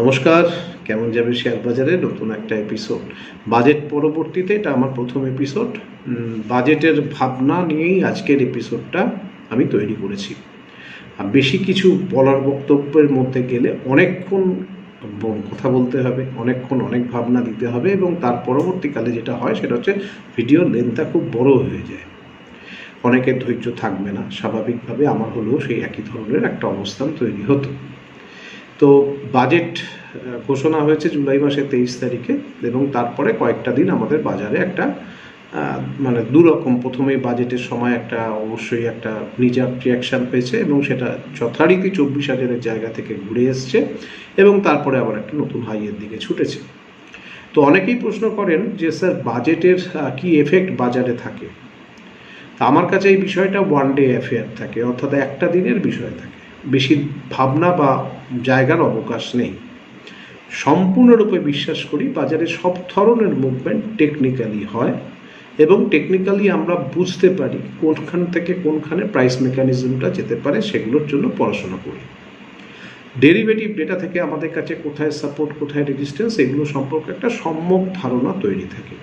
নমস্কার, কেমন যাবে শেয়ার বাজারে নতুন একটা এপিসোড বাজেট পরবর্তীতে এটা আমার প্রথম এপিসোড বাজেটের ভাবনা নিয়েই আজকের এপিসোডটা আমি তৈরি করেছি। আর বেশি কিছু বলার বক্তব্যের মধ্যে গেলে অনেকক্ষণ কথা বলতে হবে, অনেকক্ষণ অনেক ভাবনা দিতে হবে এবং তার পরবর্তীকালে যেটা হয় সেটা হচ্ছে ভিডিওর লেন্থটা খুব বড় হয়ে যায়। অনেকের ধৈর্য থাকবে না। স্বাভাবিকভাবে আমার হলেও সেই একই ধরনের একটা অবস্থান তৈরি হতো। তো বাজেট ঘোষণা হয়েছে জুলাই মাসের তেইশ তারিখে এবং তারপরে কয়েকটা দিন আমাদের বাজারে একটা মানে দুরকম প্রথমেই বাজেটের সময় একটা অবশ্যই একটা নিজের রিয়াকশান পেয়েছে এবং সেটা যথারীতি চব্বিশ হাজারের জায়গা থেকে ঘুরে এসছে এবং তারপরে আবার একটা নতুন হাইয়ের দিকে ছুটেছে। তো অনেকেই প্রশ্ন করেন যে, স্যার বাজেটের কি এফেক্ট বাজারে থাকে? তা আমার কাছে এই বিষয়টা ওয়ান ডে অ্যাফেয়ার থাকে, অর্থাৎ একটা দিনের বিষয় থাকে। বেশি ভাবনা বা জায়গার অবকাশ নেই। সম্পূর্ণরূপে বিশ্বাস করি বাজারে সব ধরনের মুভমেন্ট টেকনিক্যালি হয় এবং টেকনিক্যালি আমরা বুঝতে পারি কোনখান থেকে কোনখানে প্রাইস মেকানিজমটা যেতে পারে সেগুলোর জন্য পড়াশোনা করি। ডেরিভেটিভ ডেটা থেকে আমাদের কাছে কোথায় সাপোর্ট কোথায় রেজিস্ট্যান্স এগুলো সম্পর্কে একটা সম্যক ধারণা তৈরি থাকে।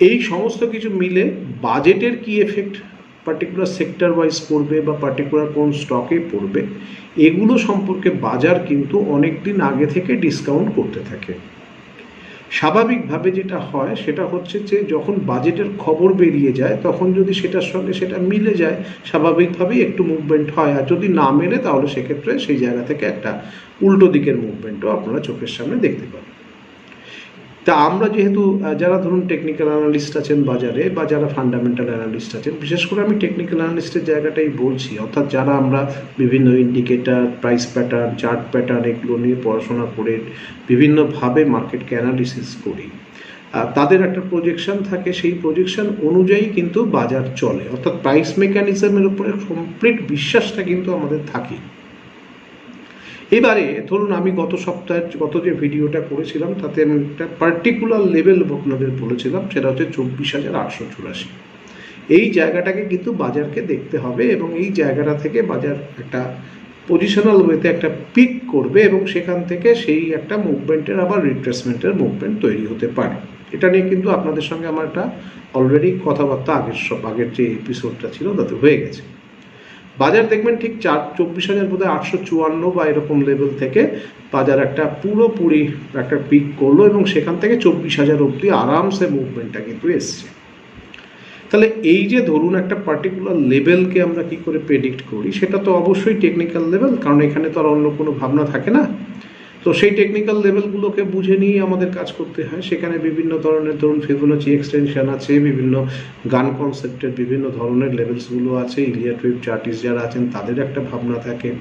এই সমস্ত কিছু মিলে বাজেটের কি এফেক্ট পার্টিকুলার সেক্টর ওয়াইজ পড়বে বা পার্টিকুলার কোন স্টকে পড়বে, এগুলো সম্পর্কে বাজার কিন্তু অনেক দিন আগে থেকে ডিসকাউন্ট করতে থাকে। স্বাভাবিকভাবে যেটা হয়, সেটা হচ্ছে যে যখন বাজেটের খবর বেরিয়ে যায়, তখন যদি সেটার সঙ্গে সেটা মিলে যায়, স্বাভাবিকভাবেই একটু মুভমেন্ট হয়। আর যদি না মেলে, তাহলে সেক্ষেত্রে সেই জায়গা থেকে একটা উল্টো দিকের মুভমেন্টও আপনারা চোখের সামনে দেখতে পাবেন। তা আমরা যেহেতু যারা ধরুন টেকনিক্যাল অ্যানালিস্ট আছেন বাজারে বা যারা ফান্ডামেন্টাল অ্যানালিস্ট আছেন, বিশেষ করে আমি টেকনিক্যাল অ্যানালিস্টের জায়গাটাই বলছি, অর্থাৎ যারা আমরা বিভিন্ন indicator price pattern chart pattern এগুলো নিয়ে পড়াশোনা করে বিভিন্নভাবে মার্কেটকে অ্যানালিসিস করি তাদের একটা প্রজেকশন থাকে, সেই প্রজেকশন অনুযায়ী কিন্তু বাজার চলে, অর্থাৎ প্রাইস মেকানিজমের উপরে কমপ্লিট বিশ্বাসটা কিন্তু আমাদের থাকে। এবারে, ধরুন আমি গত সপ্তাহে গত যে ভিডিওটা করেছিলাম, তাতে আমি একটা পার্টিকুলার লেভেল আপনাদের বলেছিলাম, সেটা হচ্ছে চব্বিশ হাজার আটশো চুরাশি। এই জায়গাটাকে কিন্তু বাজারকে দেখতে হবে এবং এই জায়গাটা থেকে বাজার একটা পজিশনাল ওয়েতে একটা পিক করবে এবং সেখান থেকে সেই একটা মুভমেন্টের আবার রিট্রেসমেন্টের মুভমেন্ট তৈরি হতে পারে। এটা নিয়ে কিন্তু আপনাদের সঙ্গে আমার একটা অলরেডি কথাবার্তা আগের সব, আগের যে এপিসোডটা ছিল, তাতে হয়ে গেছে। বাজার দেখবেন ঠিক চার, চব্বিশ হাজার বোধহয় আটশো চুয়ান্ন বা এরকম লেভেল থেকে বাজার একটা পুরোপুরি একটা পিক করল এবং সেখান থেকে চব্বিশ হাজার অবধি আরামসে মুভমেন্টটা কিন্তু এসছে। তাহলে এই যে ধরুন একটা পার্টিকুলার লেভেলকে আমরা কি করে প্রেডিক্ট করি, সেটা তো অবশ্যই টেকনিক্যাল লেভেল কারণ এখানে তো আর অন্য কোনো ভাবনা থাকে না। তো সেই টেকনিক্যাল লেভেলগুলোকে বুঝে নিয়ে আমাদের কাজ করতে হয়। সেখানে বিভিন্ন ধরনের ধরুন ফিবোনাচি এক্সটেনশন আছে, বিভিন্ন গান কনসেপ্টের বিভিন্ন ধরনের লেভেলসগুলো আছে ইলিয়াট ওয়েব চার্টিস্ট যারা আছেন তাদের একটা ভাবনা থাকে।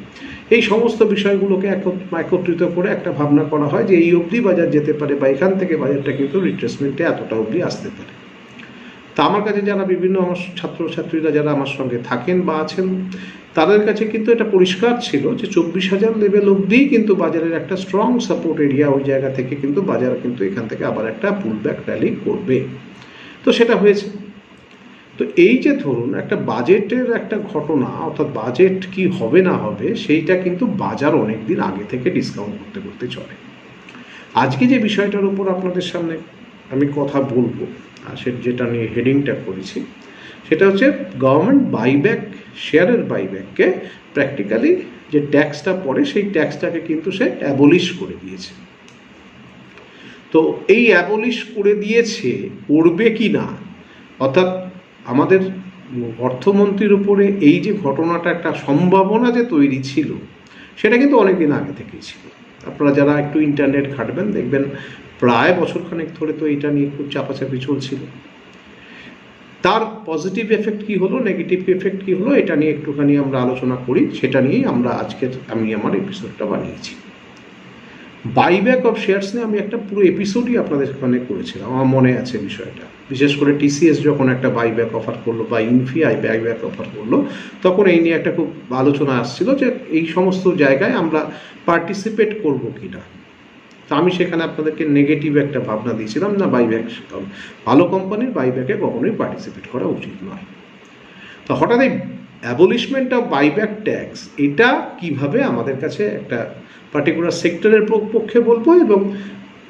এই সমস্ত বিষয়গুলোকে একত- একত্রিত করে একটা ভাবনা করা হয় যে এই অবধি বাজার যেতে পারে বা এখান থেকে বাজারটা কিন্তু রিট্রেসমেন্টে এতটা অবধি আসতে পারে। তা আমার কাছে যারা বিভিন্ন আমার ছাত্রছাত্রীরা যারা আমার সঙ্গে থাকেন বা আছেন তাদের কাছে কিন্তু এটা পরিষ্কার ছিল যে চব্বিশ হাজার লেভেল অবধিই কিন্তু বাজারের একটা স্ট্রং সাপোর্ট এরিয়া ওই জায়গা থেকে কিন্তু বাজার কিন্তু এখান থেকে আবার একটা পুল ব্যাক র্যালি করবে। তো সেটা হয়েছে। তো এই যে ধরুন একটা বাজেটের একটা ঘটনা, অর্থাৎ বাজেট কি হবে না হবে, সেইটা কিন্তু বাজার অনেক দিন আগে থেকে ডিসকাউন্ট করতে করতে চলে। আজকে যে বিষয়টার উপর আপনাদের সামনে আমি কথা বলব, আর সে যেটা নিয়ে হেডিংটা করেছি, সেটা হচ্ছে গভর্নমেন্ট বাইব্যাক শেয়ারের বাইব্যাককে প্র্যাকটিক্যালি যে ট্যাক্সটা পড়ে, সেই ট্যাক্সটাকে কিন্তু সে অ্যাবলিশ করে দিয়েছে। তো এই অ্যাবলিশ করে দিয়েছে, করবে কি না? অর্থাৎ আমাদের অর্থমন্ত্রীর উপরে এই যে ঘটনাটা একটা সম্ভাবনা যে তৈরি ছিল, সেটা কিন্তু অনেক দিন আগে থেকেই ছিল। আপনারা যারা একটু ইন্টারনেট ঘাটবেন, দেখবেন প্রায় বছরখানেক ধরে তো এটা নিয়ে খুব চাপাচাপি চলছিল। তার পজিটিভ এফেক্ট কি হলো নেগেটিভ এফেক্ট কি হলো, এটা নিয়ে একটুখানি আমরা আলোচনা করি। সেটা নিয়েই আমরা আজকের আমি আমার এপিসোডটা বানিয়েছি। বাইব্যাক অফ শেয়ারস নিয়ে আমি একটা পুরো এপিসোডই আপনাদের ওখানে করেছিলাম। আমার মনে আছে বিষয়টা। বিশেষ করে টিসিএস যখন একটা বাইব্যাক অফার করল বা ইনফি আই বাইব্যাক অফার করল, তখন এই নিয়ে একটা খুব আলোচনা আসছিল যে এই সমস্ত জায়গায় আমরা পার্টিসিপেট করব কি না তো আমি সেখানে আপনাদেরকে নেগেটিভ একটা ভাবনা দিয়েছিলাম, না বাইব্যাক ভালো কোম্পানির বাইব্যাকে কখনোই পার্টিসিপেট করা উচিত নয়। তো হঠাৎ এই অ্যাবলিশমেন্ট অফ বাইব্যাক ট্যাক্স এটা কীভাবে আমাদের কাছে একটা পার্টিকুলার সেক্টরের পক্ষে বলব এবং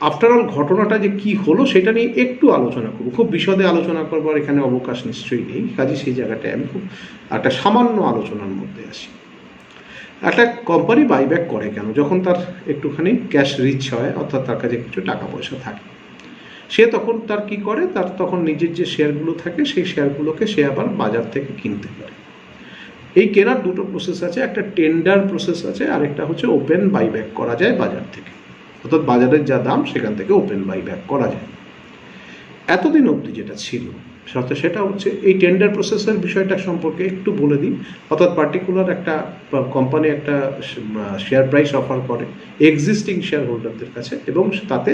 আফটার অল ঘটনাটা যে কি হলো সেটা নিয়ে একটু আলোচনা করব। খুব বিশদে আলোচনা করবার এখানে অবকাশ নিশ্চয়ই নেই। কাজে সেই জায়গাটায় আমি খুব একটা সামান্য আলোচনার মধ্যে আসি একটা কোম্পানি বাইব্যাক করে কেন? যখন তার একটুখানি ক্যাশ রিচ হয়, অর্থাৎ তার কাছে কিছু টাকা পয়সা থাকে। সে তখন তার কি করে? তার তখন নিজের যে শেয়ারগুলো থাকে, সেই শেয়ারগুলোকে সে আবার বাজার থেকে কিনতে পারে। এই কেনার দুটো প্রসেস আছে, একটা টেন্ডার প্রসেস আছে আরেকটা হচ্ছে ওপেন বাইব্যাক করা যায় বাজার থেকে। অর্থাৎ বাজারের যা দাম, সেখান থেকে ওপেন বাইব্যাক করা যায়। এতদিন অবধি যেটা ছিল সাথে সেটা হচ্ছে এই টেন্ডার প্রসেসের বিষয়টা সম্পর্কে একটু বলে দিই। অর্থাৎ পার্টিকুলার একটা কোম্পানি একটা শেয়ার প্রাইস অফার করে এক্সিস্টিং শেয়ার হোল্ডারদের কাছে এবং তাতে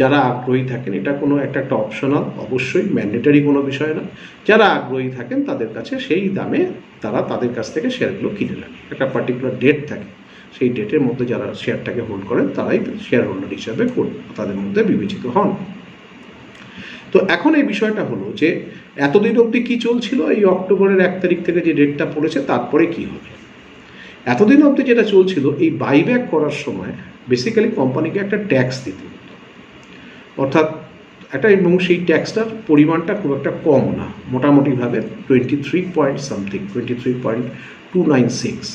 যারা আগ্রহী থাকেন, এটা কোনো একটা একটা অপশনাল অবশ্যই ম্যান্ডেটারি কোনো বিষয় না। যারা আগ্রহী থাকেন তাদের কাছে সেই দামে তারা তাদের কাছ থেকে শেয়ারগুলো কিনে নেন। একটা পার্টিকুলার ডেট থাকে, সেই ডেটের মধ্যে যারা শেয়ারটাকে হোল্ড করেন, তারাই শেয়ার হোল্ডার হিসাবে তাদের মধ্যে বিবেচিত হন। তো এখন এই বিষয়টা হলো যে এতদিন অবধি কী চলছিল? এই অক্টোবরের এক তারিখ থেকে যে ডেটটা পড়েছে, তারপরে কি হবে? এতদিন অবধি যেটা চলছিল, এই বাইব্যাক করার সময় বেসিক্যালি কোম্পানিকে একটা ট্যাক্স দিতে হতো। অর্থাৎ একটা এবং সেই ট্যাক্সটার পরিমাণটা খুব একটা কম না। মোটামুটিভাবে twenty three point something twenty three point two nine six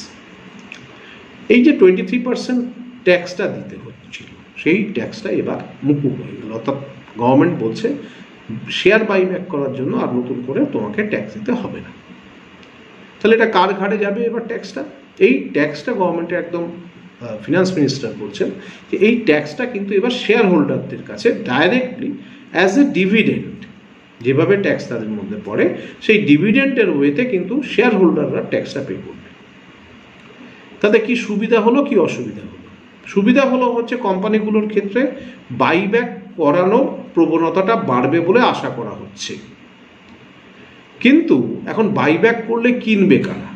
এই যে টোয়েন্টি থ্রি পার্সেন্ট ট্যাক্সটা দিতে হচ্ছিল, সেই ট্যাক্সটা এবার মুকুব হয়ে গেল। অর্থাৎ গভর্নমেন্ট বলছে শেয়ার বাইব্যাক করার জন্য আর নতুন করে তোমাকে ট্যাক্স দিতে হবে না। তাহলে এটা কার ঘাড়ে যাবে এবার ট্যাক্সটা এই ট্যাক্সটা গভর্নমেন্টের একদম ফিনান্স মিনিস্টার বলছেন যে এই ট্যাক্সটা কিন্তু এবার শেয়ার হোল্ডারদের কাছে ডাইরেক্টলি অ্যাজ এ ডিভিডেন্ড যেভাবে ট্যাক্স তাদের মধ্যে পড়ে, সেই ডিভিডেন্টের ওয়েতে কিন্তু শেয়ার হোল্ডাররা ট্যাক্সটা পে করবে। তাতে কি সুবিধা হলো, কি অসুবিধা হলো? সুবিধা হলো হচ্ছে কোম্পানিগুলোর ক্ষেত্রে বাইব্যাক করানোর প্রবণতাটা বাড়বে বলে আশা করা হচ্ছে। কিন্তু এখন বাইব্যাক করলে কিনবে কারা?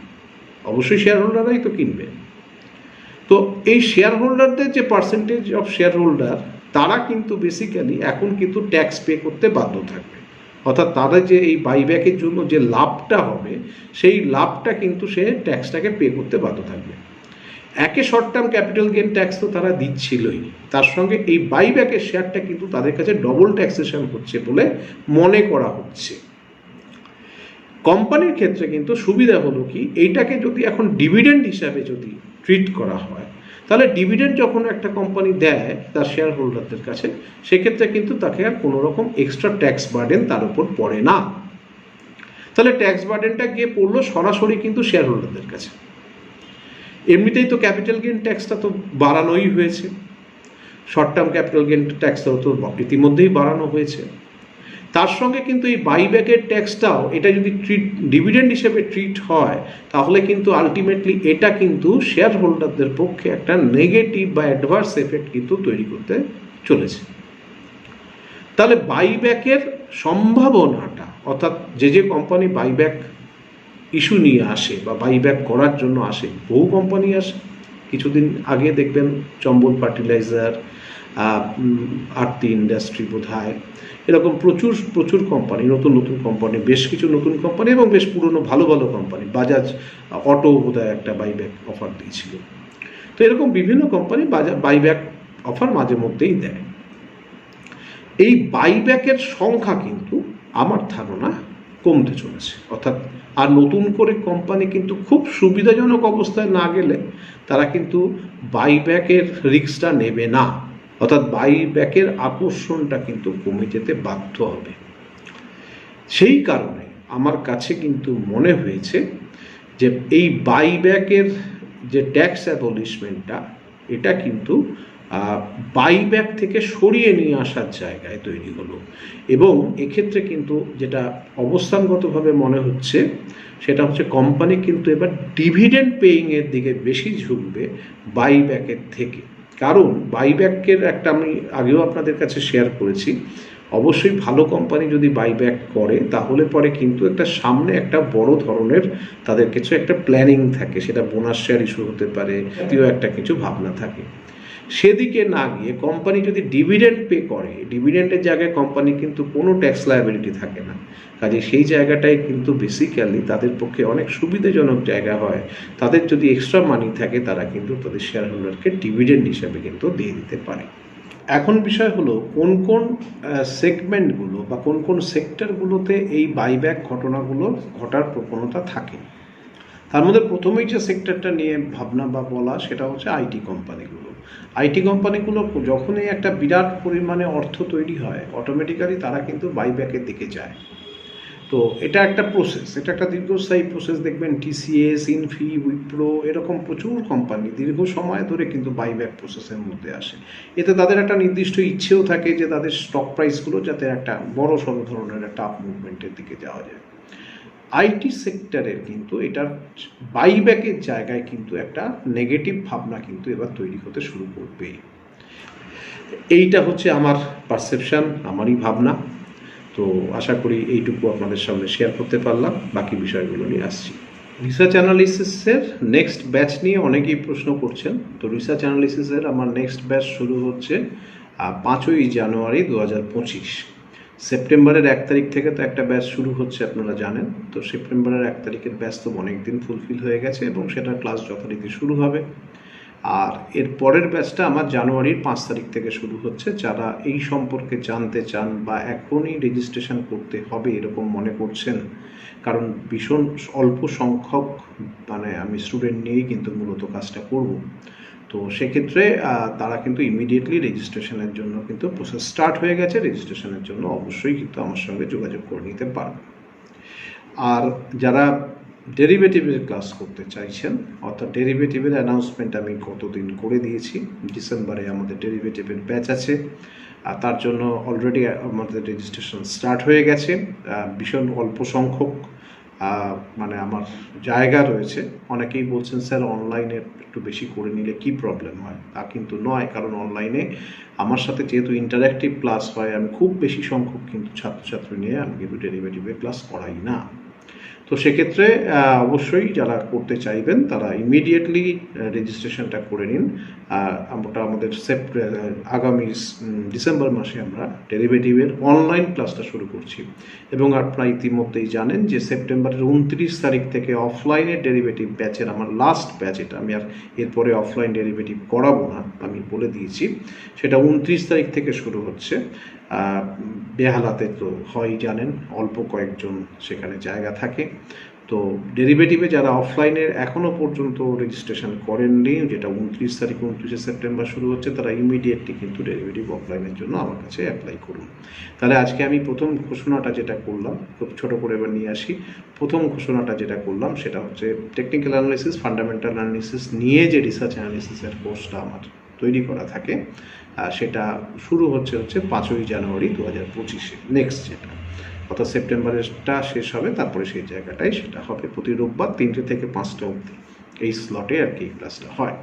অবশ্যই শেয়ার হোল্ডাররাই তো কিনবে। তো এই শেয়ার হোল্ডারদের যে পার্সেন্টেজ অফ শেয়ার হোল্ডার তারা কিন্তু বেসিক্যালি এখন কিন্তু ট্যাক্স পে করতে বাধ্য থাকবে। অর্থাৎ তাদের যে এই বাইব্যাকের জন্য যে লাভটা হবে, সেই লাভটা কিন্তু সে ট্যাক্সটাকে পে করতে বাধ্য থাকবে। একে short term capital gain tax তো তারা দিচ্ছিলই। তার সঙ্গে এই বাইব্যাকের শেয়ারটা কিন্তু তাদের কাছে ডবল ট্যাক্সেশন হচ্ছে বলে মনে করা হচ্ছে। কোম্পানির ক্ষেত্রে কিন্তু সুবিধা হলো কি, এইটাকে যদি এখন ডিভিডেন্ড হিসাবে যদি ট্রিট করা হয়, তাহলে ডিভিডেন্ড যখন একটা কোম্পানি দেয় তার শেয়ার হোল্ডারদের কাছে, সেক্ষেত্রে কিন্তু তাকে আর কোনো রকম এক্সট্রা ট্যাক্স বার্ডেন তার উপর পড়ে না। তাহলে ট্যাক্স বার্ডেনটা গিয়ে পড়ল সরাসরি কিন্তু শেয়ার হোল্ডারদের কাছে। এমনিতেই তো ক্যাপিটাল গেন ট্যাক্সটা তো বাড়ানোই হয়েছে। শর্ট টার্ম ক্যাপিটাল গেন ট্যাক্সটাও তো ইতিমধ্যেই বাড়ানো হয়েছে। তার সঙ্গে কিন্তু এই বাইব্যাকের ট্যাক্সটাও এটা যদি ট্রিট ডিভিডেন্ড হিসেবে ট্রিট হয়, তাহলে কিন্তু আলটিমেটলি এটা কিন্তু শেয়ার হোল্ডারদের পক্ষে একটা নেগেটিভ বা অ্যাডভার্স এফেক্ট কিন্তু তৈরি করতে চলেছে। তাহলে বাইব্যাকের সম্ভাবনাটা, অর্থাৎ যে যে কোম্পানি বাইব্যাক ইস্যু নিয়ে আসে বা বাইব্যাক করার জন্য আসে। বহু কোম্পানি আসে। কিছুদিন আগে দেখবেন চম্বল ফার্টিলাইজার আরতি ইন্ডাস্ট্রি বোধ হয় এরকম প্রচুর প্রচুর কোম্পানি নতুন নতুন কোম্পানি বেশ কিছু নতুন কোম্পানি এবং বেশ পুরনো, ভালো ভালো কোম্পানি বাজাজ অটো বোধ একটা বাইব্যাক অফার দিয়েছিল। তো এরকম বিভিন্ন কোম্পানি বাইব্যাক অফার মাঝে মধ্যেই দেয়। এই বাইব্যাকের সংখ্যা কিন্তু আমার ধারণা কমতে চলেছে। অর্থাৎ আর নতুন করে কোম্পানি কিন্তু খুব সুবিধাজনক অবস্থায় না গেলে তারা কিন্তু বাইব্যাকের রিক্সটা নেবে না। অর্থাৎ বাইব্যাকের আকর্ষণটা কিন্তু কমে যেতে বাধ্য হবে। সেই কারণে আমার কাছে কিন্তু মনে হয়েছে যে এই বাইব্যাকের যে ট্যাক্স অ্যাবলিশমেন্টটা এটা কিন্তু বাইব্যাক থেকে সরিয়ে নিয়ে আসার জায়গায় তৈরি হলো। এবং এক্ষেত্রে কিন্তু যেটা অবস্থানগতভাবে মনে হচ্ছে সেটা হচ্ছে কোম্পানি কিন্তু এবার ডিভিডেন্ড পেইংয়ের দিকে বেশি ঝুঁকবে বাইব্যাকের থেকে। কারণ বাইব্যাকের একটা আমি আগেও আপনাদের কাছে শেয়ার করেছি অবশ্যই ভালো কোম্পানি যদি বাইব্যাক করে তাহলে পরে কিন্তু একটা সামনে একটা বড় ধরনের তাদের কিছু একটা প্ল্যানিং থাকে। সেটা বোনাস শেয়ার ইস্যু হতে পারে জাতীয় একটা কিছু ভাবনা থাকে। সেদিকে না গিয়ে কোম্পানি যদি ডিভিডেন্ড পে করে ডিভিডেন্ডের জায়গায় কোম্পানি কিন্তু কোনো ট্যাক্স লায়াবিলিটি থাকে না। কাজে সেই জায়গাটাই কিন্তু বেসিক্যালি তাদের পক্ষে অনেক সুবিধাজনক জায়গা হয়। তাদের যদি এক্সট্রা মানি থাকে, তারা কিন্তু তাদের শেয়ার হোল্ডারকে ডিভিডেন্ড হিসাবে কিন্তু দিয়ে দিতে পারে। এখন বিষয় হলো, কোন কোন সেগমেন্টগুলো বা কোন কোন সেক্টরগুলোতে এই বাইব্যাক ঘটনাগুলো ঘটার প্রবণতা থাকে? তার মধ্যে প্রথমেই যে সেক্টরটা নিয়ে ভাবনা বা বলা, সেটা হচ্ছে আইটি কোম্পানিগুলো আইটি কোম্পানিগুলো যখনই একটা বিরাট পরিমাণে অর্থ তৈরি হয় অটোমেটিক্যালি তারা কিন্তু বাইব্যাকের দিকে যায়। তো এটা একটা প্রসেস এটা একটা দীর্ঘস্থায়ী প্রসেস দেখবেন টিসিএস ইনফি উইপ্রো এরকম প্রচুর কোম্পানি দীর্ঘ সময় ধরে কিন্তু বাইব্যাক প্রসেসের মধ্যে আসে। এতে তাদের একটা নির্দিষ্ট ইচ্ছেও থাকে যে তাদের স্টক প্রাইসগুলো যাতে একটা বড় সড়ো ধরনের একটা আপ মুভমেন্টের দিকে যাওয়া যায়। আইটি সেক্টরের কিন্তু এটার বাইব্যাকের জায়গায় কিন্তু একটা নেগেটিভ ভাবনা কিন্তু এবার তৈরি হতে শুরু করবে। এইটা হচ্ছে আমার পারসেপশন আমারই ভাবনা। তো আশা করি এইটুকু আপনাদের সামনে শেয়ার করতে পারলাম। বাকি বিষয়গুলো নিয়ে আসছি। রিসার্চ অ্যানালিসিসের নেক্সট ব্যাচ নিয়ে অনেকেই প্রশ্ন করছেন। তো রিসার্চ অ্যানালিসিসের আমার নেক্সট ব্যাচ শুরু হচ্ছে পাঁচই জানুয়ারি দু হাজার পঁচিশ। সেপ্টেম্বরের এক তারিখ থেকে তো একটা ব্যাচ শুরু হচ্ছে, আপনারা জানেন। তো সেপ্টেম্বরের এক তারিখের ব্যাচ তো অনেক দিন ফুলফিল হয়ে গেছে এবং সেটা ক্লাস যথারীতি শুরু হবে। আর এর পরের ব্যাচটা আমার জানুয়ারির পাঁচ তারিখ থেকে শুরু হচ্ছে। যারা এই সম্পর্কে জানতে চান বা এখনই রেজিস্ট্রেশন করতে হবে এরকম মনে করছেন, কারণ ভীষণ অল্প সংখ্যক মানে আমি স্টুডেন্ট নিয়েই কিন্তু মূলত কাজটা করব। তো সেক্ষেত্রে তারা কিন্তু ইমিডিয়েটলি রেজিস্ট্রেশনের জন্য কিন্তু প্রসেস স্টার্ট হয়ে গেছে। রেজিস্ট্রেশনের জন্য অবশ্যই কিন্তু আমার সঙ্গে যোগাযোগ করে নিতে পারবে। আর যারা ডেরিভেটিভের ক্লাস করতে চাইছেন, অর্থাৎ ডেরিভেটিভের অ্যানাউন্সমেন্ট আমি কতদিন করে দিয়েছি, ডিসেম্বরে আমাদের ডেরিভেটিভের ব্যাচ আছে, আর তার জন্য অলরেডি আমাদের রেজিস্ট্রেশন স্টার্ট হয়ে গেছে। ভীষণ অল্প সংখ্যক মানে আমার জায়গা রয়েছে। অনেকেই বলছেন, স্যার অনলাইনে একটু বেশি করে নিলে কি প্রবলেম হয়? তা কিন্তু নয়, কারণ অনলাইনে আমার সাথে যেহেতু ইন্টারাক্টিভ ক্লাস হয়, আমি খুব বেশি সংখ্যক কিন্তু ছাত্রছাত্রী নিয়ে আমি কিন্তু ডেরিভেটিভের ক্লাস করাই না। তো সেক্ষেত্রে অবশ্যই যারা করতে চাইবেন, তারা ইমিডিয়েটলি রেজিস্ট্রেশনটা করে নিন। আমরা, আমাদের সেপ্ট আগামী ডিসেম্বর মাসে আমরা ডেরিভেটিভের অনলাইন ক্লাসটা শুরু করছি। এবং আপনারা ইতিমধ্যেই জানেন যে সেপ্টেম্বরের উনত্রিশ তারিখ থেকে অফলাইনে ডেরিভেটিভ ব্যাচের আমার লাস্ট ব্যাচ এটা। আমি আর এরপরে অফলাইন ডেরিভেটিভ করাবো না, আমি বলে দিয়েছি। সেটা উনত্রিশ তারিখ থেকে শুরু হচ্ছে। বেহালাতে তো হয় জানেন, অল্প কয়েকজন সেখানে জায়গা থাকে। তো ডেরিভেটিভে যারা অফলাইনের এখনও পর্যন্ত রেজিস্ট্রেশন করেননি, যেটা উনত্রিশ তারিখ উনত্রিশে সেপ্টেম্বর শুরু হচ্ছে, তারা ইমিডিয়েটলি কিন্তু ডেরিভেটিভ অফলাইনের জন্য আমার কাছে অ্যাপ্লাই করুন। তাহলে আজকে আমি প্রথম ঘোষণাটা যেটা করলাম, খুব ছোটো করে এবার নিয়ে আসি। প্রথম ঘোষণাটা যেটা করলাম, সেটা হচ্ছে টেকনিক্যাল অ্যানালিসিস ফান্ডামেন্টাল অ্যানালিসিস নিয়ে যে রিসার্চ অ্যানালিসিসের কোর্সটা আমার তৈরি করা থাকে সেটা শুরু হচ্ছে হচ্ছে পাঁচই জানুয়ারি দু হাজার পঁচিশে নেক্সট যেটা। অর্থাৎ সেপ্টেম্বরেরটা শেষ হবে, তারপরে সেই জায়গাটাই সেটা হবে প্রতি রোববার তিনটে থেকে পাঁচটা অবধি। এই স্লটে আর কি ক্লাসটা হয়।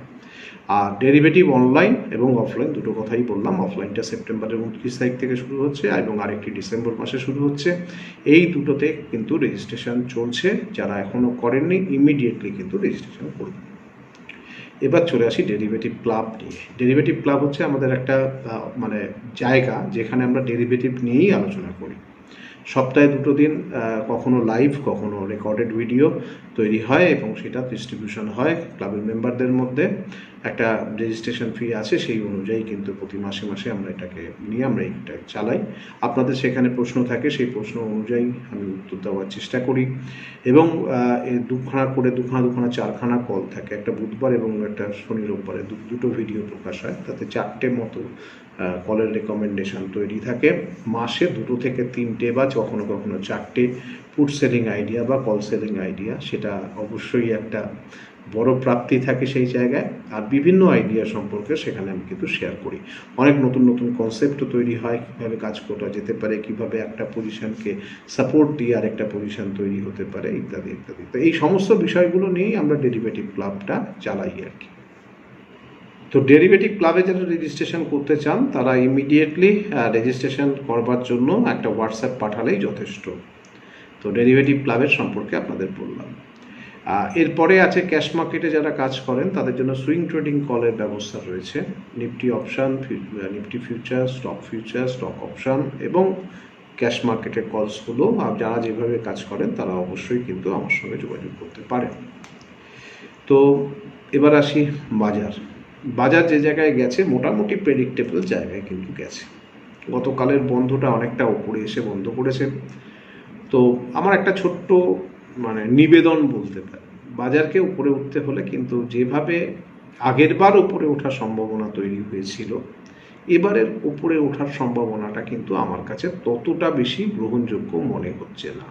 আর ডেরিভেটিভ অনলাইন এবং অফলাইন দুটো কথাই বললাম। অফলাইনটা সেপ্টেম্বরের উনত্রিশ তারিখ থেকে শুরু হচ্ছে এবং আরেকটি ডিসেম্বর মাসে শুরু হচ্ছে। এই দুটোতে কিন্তু রেজিস্ট্রেশন চলছে। যারা এখনও করেননি ইমিডিয়েটলি কিন্তু রেজিস্ট্রেশন করবে এবার চলে আসি ডেরিভেটিভ ক্লাব নিয়ে। ডেরিভেটিভ ক্লাব হচ্ছে আমাদের একটা মানে জায়গা যেখানে আমরা ডেরিভেটিভ নিয়েই আলোচনা করি। সপ্তাহে দুটো দিন কখনো লাইভ কখনো রেকর্ডেড ভিডিও তৈরি হয় এবং সেটা ডিস্ট্রিবিউশন হয় ক্লাবের মেম্বারদের মধ্যে। একটা রেজিস্ট্রেশন ফি আছে, সেই অনুযায়ী কিন্তু প্রতি মাসে মাসে আমরা এটাকে নিয়ে আমরা এটা চালাই। আপনাদের সেখানে প্রশ্ন থাকে, সেই প্রশ্ন অনুযায়ী আমি উত্তর দেওয়ার চেষ্টা করি। এবং দুখানা করে দুখানা দুখানা চারখানা কল থাকে, একটা বুধবার এবং একটা শনি রোববারে। দুটো ভিডিও প্রকাশ হয়, তাতে চারটে মতো কলের রেকমেন্ডেশন তৈরি থাকে। মাসে দুটো থেকে তিনটে বা কখনো কখনো চারটে ফুড সেলিং আইডিয়া বা কল সেলিং আইডিয়া সেটা অবশ্যই একটা বড় প্রাপ্তি থাকে সেই জায়গায় আর বিভিন্ন আইডিয়া সম্পর্কে সেখানে আমি কিন্তু শেয়ার করি। অনেক নতুন নতুন কনসেপ্টও তৈরি হয়, কীভাবে কাজ করা যেতে পারে, কীভাবে একটা পজিশনকে সাপোর্ট দিয়ে আরেকটা পজিশন তৈরি হতে পারে, ইত্যাদি ইত্যাদি। তো এই সমস্ত বিষয়গুলো নিয়েই আমরা ডেরিভেটিভ ক্লাবটা চালাই আর কি। তো ডেরিভেটিভ ক্লাবে যারা রেজিস্ট্রেশন করতে চান, তারা ইমিডিয়েটলি রেজিস্ট্রেশন করবার জন্য একটা হোয়াটসঅ্যাপ পাঠালেই যথেষ্ট। তো ডেরিভেটিভ ক্লাবের সম্পর্কে আপনাদের বললাম। এরপরে আছে ক্যাশ মার্কেটে যারা কাজ করেন, তাদের জন্য সুইং ট্রেডিং কলের ব্যবস্থা রয়েছে। Nifty option Nifty future stock future stock option এবং ক্যাশ মার্কেটের কলসগুলো যারা যেভাবে কাজ করেন, তারা অবশ্যই কিন্তু আমার সঙ্গে যোগাযোগ করতে পারেন। তো এবার আসি বাজার। বাজার যে জায়গায় গেছে, মোটামুটি প্রেডিক্টেবল জায়গায় কিন্তু গেছে। গতকালের বন্ধটা অনেকটা উপরে এসে বন্ধ করেছে। তো আমার একটা ছোট্ট নিবেদন বলতে পারি। বাজারকে উপরে উঠতে হলে কিন্তু যেভাবে আগেরবার উপরে ওঠার সম্ভাবনা তৈরি হয়েছিল, এবারের উপরে ওঠার সম্ভাবনাটা কিন্তু আমার কাছে ততটা বেশি গ্রহণযোগ্য মনে হচ্ছে না।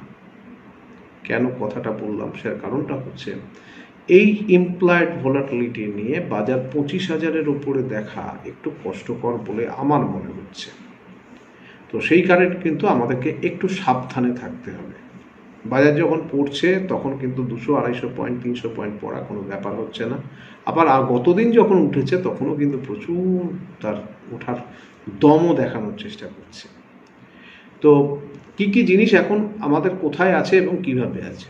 কেন কথাটা বললাম? সে কারণটা হচ্ছে, এই ইমপ্লয়েড ভোলাটিলিটি নিয়ে বাজার পঁচিশ হাজারের উপরে দেখা একটু কষ্টকর বলে আমার মনে হচ্ছে। তো সেই কারণে কিন্তু আমাদেরকে একটু সাবধানে থাকতে হবে। বাজার যখন পড়ছে, তখন কিন্তু দুশো, আড়াইশো পয়েন্ট তিনশো পয়েন্ট পড়া কোনো ব্যাপার হচ্ছে না। আবার গতদিন যখন উঠেছে, তখনও কিন্তু প্রচুর তার ওঠার দমও দেখানোর চেষ্টা করছে। তো কি কি জিনিস এখন আমাদের কোথায় আছে এবং কীভাবে আছে?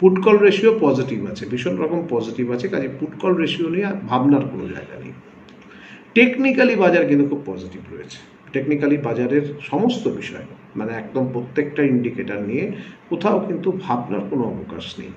পুটকল রেশিও পজিটিভ আছে, ভীষণ রকম পজিটিভ আছে, কাজে পুটকল রেশিও নিয়ে ভাবনার কোনো জায়গা নেই। টেকনিক্যালি বাজার কিন্তু খুব পজিটিভ রয়েছে। টেকনিক্যালি বাজারের সমস্ত বিষয় মানে একদম প্রত্যেকটা ইন্ডিকেটার নিয়ে কোথাও কিন্তু ভাবনার কোনো অবকাশ নেই।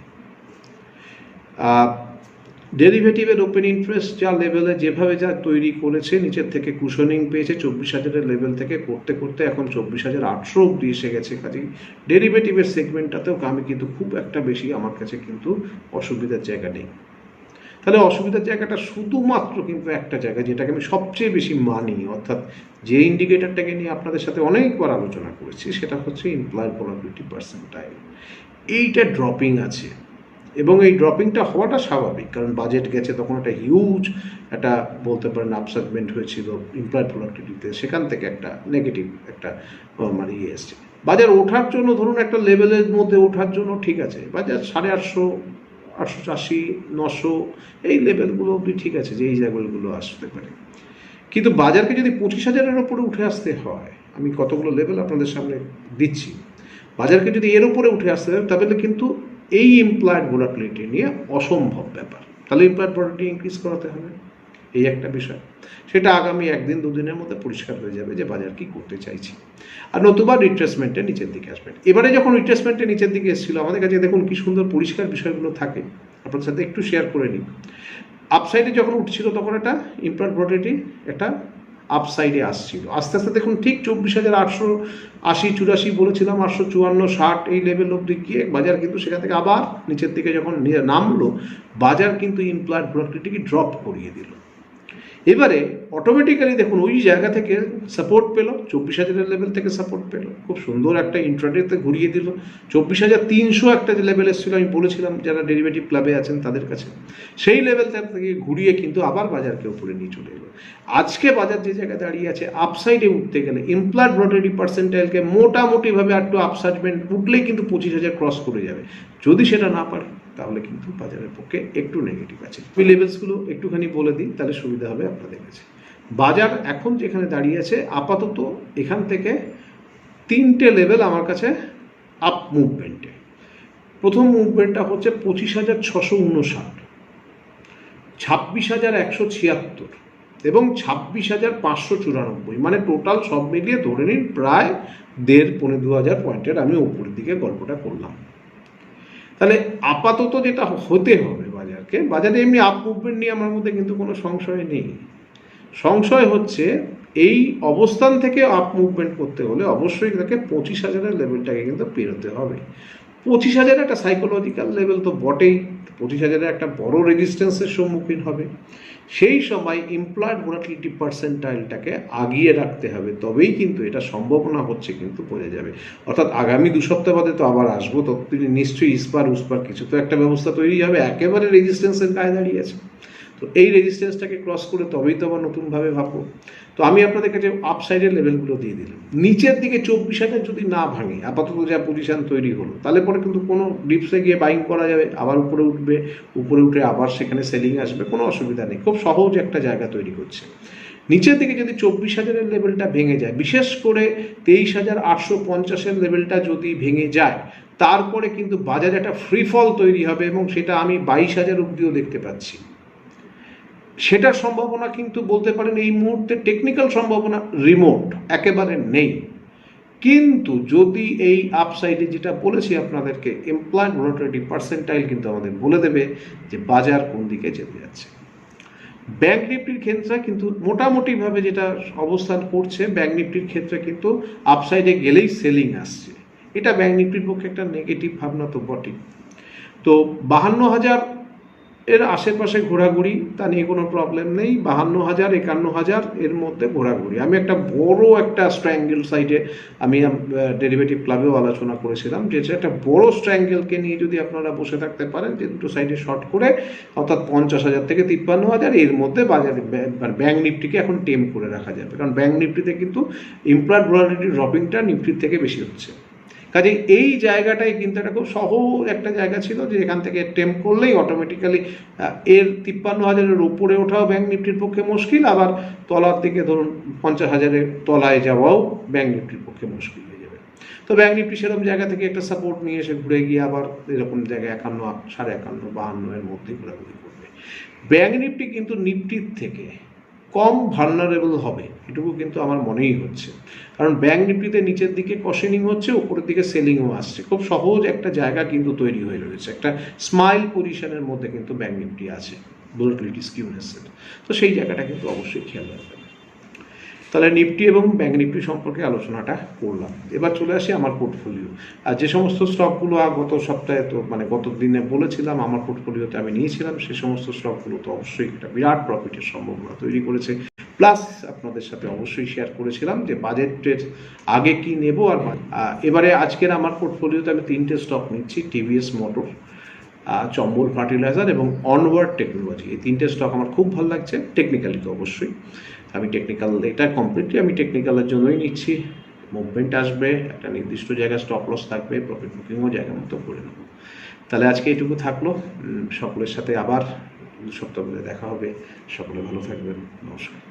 ডেরিভেটিভের ওপেন ইন্টারেস্ট যা লেভেলে যেভাবে যা তৈরি করেছে, নিচের থেকে কুশনিং পেয়েছে, চব্বিশ হাজারের লেভেল থেকে করতে করতে এখন চব্বিশ হাজার আটশো অব্দি এসে গেছে। কাজেই ডেরিভেটিভের সেগমেন্টটাতেও আমি কিন্তু খুব একটা বেশি আমার কাছে কিন্তু অসুবিধার জায়গা নেই। তাহলে অসুবিধার জায়গাটা শুধুমাত্র কিন্তু একটা জায়গা যেটাকে আমি সবচেয়ে বেশি মানি, অর্থাৎ যে ইন্ডিকেটারটাকে নিয়ে আপনাদের সাথে অনেকবার আলোচনা করেছি, সেটা হচ্ছে ইমপ্লয়েড প্রবাবিলিটি পার্সেন্টাইল এইটা ড্রপিং আছে এবং এই ড্রপিংটা হওয়াটা স্বাভাবিক, কারণ বাজেট গেছে তখন একটা হিউজ একটা বলতে পারেন আপসাইটমেন্ট হয়েছিল ইমপ্লয়েড প্রোডাক্টিভিটিতে সেখান থেকে একটা নেগেটিভ একটা মানে ইয়ে এসছে। বাজার ওঠার জন্য ধরুন একটা লেভেলের মধ্যে ওঠার জন্য ঠিক আছে, বাজার সাড়ে আটশো আটশো নশো, এই লেভেলগুলো অব্দি ঠিক আছে যে এই লেভেলগুলো আসতে পারে। কিন্তু বাজারকে যদি পঁচিশ হাজারের ওপরে উঠে আসতে হয়, আমি কতগুলো লেভেল আপনাদের সামনে দিচ্ছি, বাজারকে যদি এর উপরে উঠে আসতে হয়, তাহলে কিন্তু এই এমপ্লয়েড ভোলাটিলিটি নিয়ে অসম্ভব ব্যাপার। তাহলে এমপ্লয়েড ভোলাটিলিটি ইনক্রিজ করাতে হবে। এই একটা বিষয়। সেটা আগামী একদিন, দুদিনের মধ্যে পরিষ্কার হয়ে যাবে যে বাজার কি করতে চাইছে। আর নতুবা রিট্রেসমেন্টের নিচের দিকে আসবে এবারে যখন রিট্রেসমেন্টের নিচের দিকে এসেছিল, আমাদের কাছে দেখুন কি সুন্দর পরিষ্কার বিষয়গুলো থাকে। আপনার সাথে একটু শেয়ার করে নিই। আপসাইডে যখন উঠছিল তখন একটা ইমপ্লয়েড ভোলাটিলিটি একটা আপসাইডে আসছিল। আস্তে আস্তে দেখুন ঠিক চব্বিশ হাজার আটশো আশি, চুরাশি বলেছিলাম, আটশো চুয়ান্ন, ষাট এই লেভেল অবধি গিয়ে বাজার কিন্তু সেখান থেকে আবার নিচের দিকে যখন নামলো, বাজার কিন্তু ইমপ্লয়েড ভোলাটিলিটিকে ড্রপ করিয়ে দিল। এবারে অটোমেটিক্যালি দেখুন, ওই জায়গা থেকে সাপোর্ট পেল, চব্বিশ হাজারের লেভেল থেকে সাপোর্ট পেল। খুব সুন্দর একটা ইন্ট্রাডেতে ঘুরিয়ে দিল। চব্বিশ হাজার তিনশো একটা যে লেভেল এসেছিল, আমি বলেছিলাম যারা ডেরিভেটিভ ক্লাবে আছেন তাদের কাছে। সেই লেভেল থেকে ঘুরিয়ে কিন্তু আবার বাজারকে উপরে নিয়ে চলে এলো। আজকে বাজার যে জায়গায় দাঁড়িয়ে আছে আপসাইডে উঠতে গেলে ইমপ্লয়েড ভোটারি পার্সেন্টাইলকে মোটামুটিভাবে একটু আপসাইডমেন্ট উঠলেই কিন্তু পঁচিশ হাজার ক্রস করে যাবে। যদি সেটা না পারে তাহলে কিন্তু বাজারের পক্ষে একটু নেগেটিভ আছে। ওই লেভেলসগুলো একটুখানি বলে দিই, তাহলে সুবিধা হবে আপনাদের কাছে। বাজার এখন যেখানে দাঁড়িয়ে আছে, আপাতত এখান থেকে তিনটে লেভেল আমার কাছে আপ মুভমেন্টে প্রথম মুভমেন্টটা হচ্ছে পঁচিশ হাজার ছশো উনষাট, ছাব্বিশ হাজার একশো ছিয়াত্তর এবং ছাব্বিশ হাজার পাঁচশো চুরানব্বই। মানে টোটাল সব মিলিয়ে ধরে নিন প্রায় দেড় পনেরো দু হাজার পয়েন্টের আমি উপরের দিকে গল্পটা করলাম। তাহলে আপাতত যেটা হতে হবে বাজারকে, বাজারে এমনি আপ মুভমেন্ট নিয়ে আমার মধ্যে কিন্তু কোনো সংশয় নেই। সংশয় হচ্ছে এই অবস্থান থেকে আপ মুভমেন্ট করতে হলে অবশ্যই তাকে পঁচিশ হাজারের লেভেলটাকে কিন্তু পেরোতে হবে। পঁচিশ হাজার একটা সাইকোলজিক্যাল লেভেল তো বটেই, পঁচিশ হাজারের একটা বড় রেজিস্ট্যান্সের সম্মুখীন হবে। সেই সময় এমপ্লয়েড মোরাটিলিটি পার্সেন্টাইলটাকে আগিয়ে রাখতে হবে, তবেই কিন্তু এটা সম্ভাবনা হচ্ছে কিন্তু বোঝা যাবে। অর্থাৎ আগামী দু সপ্তাহ বাদে তো আবার আসব ততদিনে নিশ্চয়ই ইস্পার উস্পার কিছু তো একটা ব্যবস্থা তৈরি হবে, একেবারে রেজিস্ট্যান্সের গায়ে দাঁড়িয়ে আছে। তো এই রেজিস্ট্যান্সটাকে ক্রস করে তবেই তো আবার নতুনভাবে ভাববো। তো আমি আপনাদের কাছে আপসাইডের লেভেলগুলো দিয়ে দিলাম। নিচের দিকে চব্বিশ হাজার যদি না ভাঙে, আপাতত যা পজিশন তৈরি হলো, তাহলে পরে কিন্তু কোনো ডিপসে গিয়ে বাইং করা যাবে, আবার উপরে উঠবে, উপরে উঠে আবার সেখানে সেলিং আসবে, কোনো অসুবিধা নেই, খুব সহজ একটা জায়গা তৈরি করছে। নিচের দিকে যদি চব্বিশ হাজারের লেভেলটা ভেঙে যায়, বিশেষ করে তেইশ হাজার আটশো পঞ্চাশের লেভেলটা যদি ভেঙে যায়, তারপরে কিন্তু বাজারে একটা ফ্রি ফল তৈরি হবে এবং সেটা আমি বাইশ হাজার অব্দিও দেখতে পাচ্ছি। সেটার সম্ভাবনা কিন্তু বলতে পারেন এই মুহূর্তে টেকনিক্যাল সম্ভাবনা রিমোট একেবারে নেই। কিন্তু যদি এই আপসাইডে যেটা বলেছি আপনাদেরকে এমপ্লয়েড ভোলাটিলিটি পার্সেন্টাইল কিন্তু আমাদের বলে দেবে যে বাজার কোন দিকে যেতে যাচ্ছে। ব্যাংক নিফটির ক্ষেত্রে কিন্তু মোটামুটিভাবে যেটা অবস্থান করছে ব্যাংক নিফটির ক্ষেত্রে কিন্তু আপসাইডে গেলেই সেলিং আসছে। এটা ব্যাংক নিফটির পক্ষে একটা নেগেটিভ ভাবনা তো বটেই। তো বাহান্ন হাজার এর আশেপাশে ঘোরাঘুরি, তা নিয়ে কোনো প্রবলেম নেই। বাহান্ন হাজার একান্ন হাজার এর মধ্যে ঘোরাঘুরি। আমি একটা বড় একটা স্ট্র্যাঙ্গেল সাইডে আমি ডেরিভেটিভ ক্লাবেও আলোচনা করেছিলাম, যে একটা বড় স্ট্র্যাঙ্গেলকে নিয়ে যদি আপনারা বসে থাকতে পারেন, যে দুটো সাইডে শর্ট করে, অর্থাৎ পঞ্চাশ হাজার থেকে তিপ্পান্ন হাজার এর মধ্যে বাজারে ব্য- মানে নিফটিকে এখন টেম করে রাখা যাবে। কারণ ব্যাঙ্ক নিফটিতে কিন্তু ইমপ্লয়েড ভোলাটিলিটি ড্রপিংটা নিফটির থেকে বেশি হচ্ছে। কাজে এই জায়গাটাই কিন্তু একটা খুব সহজ একটা জায়গা ছিল যে এখান থেকে টেম করলেই অটোমেটিক্যালি এর তিপ্পান্ন হাজারের উপরে ওঠাও ব্যাংক নিফটির পক্ষে মুশকিল, আবার তলার দিকে ধরুন পঞ্চাশ হাজারের তলায় যাওয়াও ব্যাংক নিফটির পক্ষে মুশকিল হয়ে যাবে। তো ব্যাংক নিফটি সেরকম জায়গা থেকে একটা সাপোর্ট নিয়ে এসে ঘুরে গিয়ে আবার এরকম জায়গায় একান্ন, সাড়ে একান্ন, বাহান্ন এর মধ্যে ঘোরাঘুরি করবে। ব্যাংক নিফটি কিন্তু নিফটির থেকে কম ভার্নারেবল হবে, এটুকু কিন্তু আমার মনেই হচ্ছে। কারণ ব্যাংক নিফটিতে নিচের দিকে কশেনিং হচ্ছে, উপরের দিকে সেলিংও আসছে। খুব সহজ একটা জায়গা কিন্তু তৈরি হয়ে রয়েছে। একটা স্মাইল পজিশনের মধ্যে কিন্তু ব্যাংক নিফটি আছে ভোলাটিলিটি স্কিউনেসের তো সেই জায়গাটা কিন্তু অবশ্যই খেয়াল রাখবেন। তাহলে নিফটি এবং ব্যাংক নিফটি সম্পর্কে আলোচনাটা করলাম। এবার চলে আসি আমার পোর্টফোলিও আর যে সমস্ত স্টকগুলো গত সপ্তাহে তো মানে গত দিনে বলেছিলাম, আমার পোর্টফোলিওতে আমি নিয়েছিলাম, সে সমস্ত স্টকগুলো তো অবশ্যই একটা বিরাট প্রফিটের সম্ভাবনা তৈরি করেছে। প্লাস আপনাদের সাথে অবশ্যই শেয়ার করেছিলাম যে বাজেটের আগে কি নেব আর এবারে আজকের আমার পোর্টফোলিওতে আমি তিনটে স্টক নিচ্ছি টিভিএস মোটর চম্বল ফার্টিলাইজার এবং অনওয়ার্ড টেকনোলজি এই তিনটে স্টক আমার খুব ভালো লাগছে টেকনিক্যালি তো অবশ্যই। আমি টেকনিক্যাল এটা কমপ্লিটলি আমি টেকনিক্যালের জন্যই নিচ্ছি। মুভমেন্ট আসবে, একটা নির্দিষ্ট জায়গায় স্টপ লস থাকবে প্রফিট বুকিংও জায়গা মতো করে নেব। তাহলে আজকে এটুকু থাকল। সকলের সাথে আবার সপ্তাহ দেখা হবে। সকলে ভালো থাকবেন। নমস্কার।